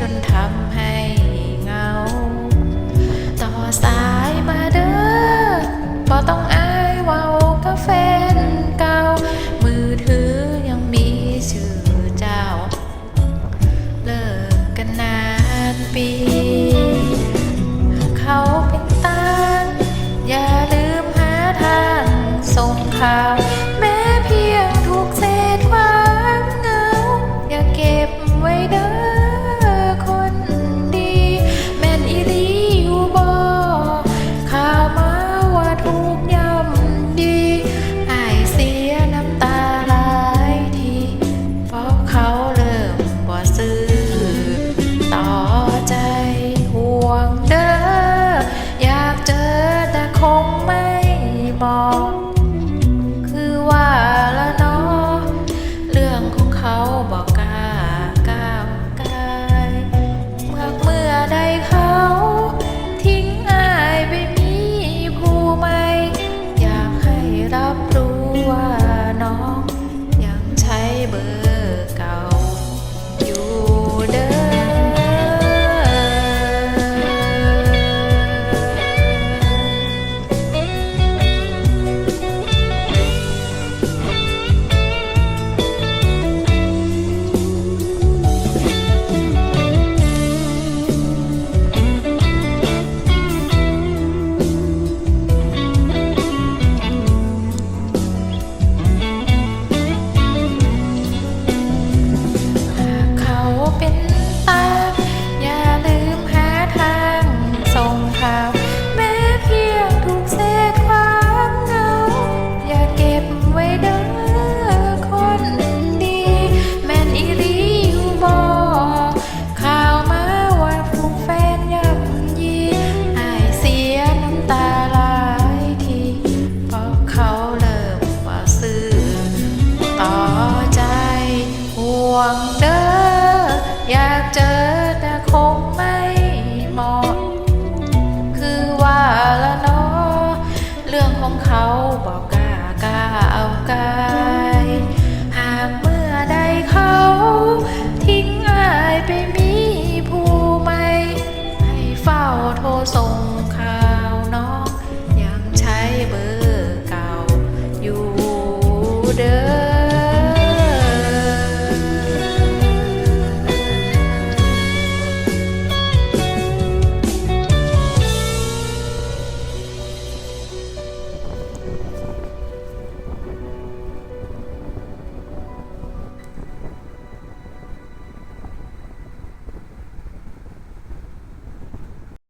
จนทำให้เงา ต่อสายมาเด้อพอต้องอายเว้าก็แฟนเก่า มือถือยังมีชื่อเจ้า เลิกกันนานปี เขาเป็นตาอย่าลืมหาทางส่งเขา ของเขาบอกกล้ากล้าเอากายหากเมื่อใดเขา ทิ้งอายไปมีผู้ใม่ให้เฝ้าโทรส่งข่า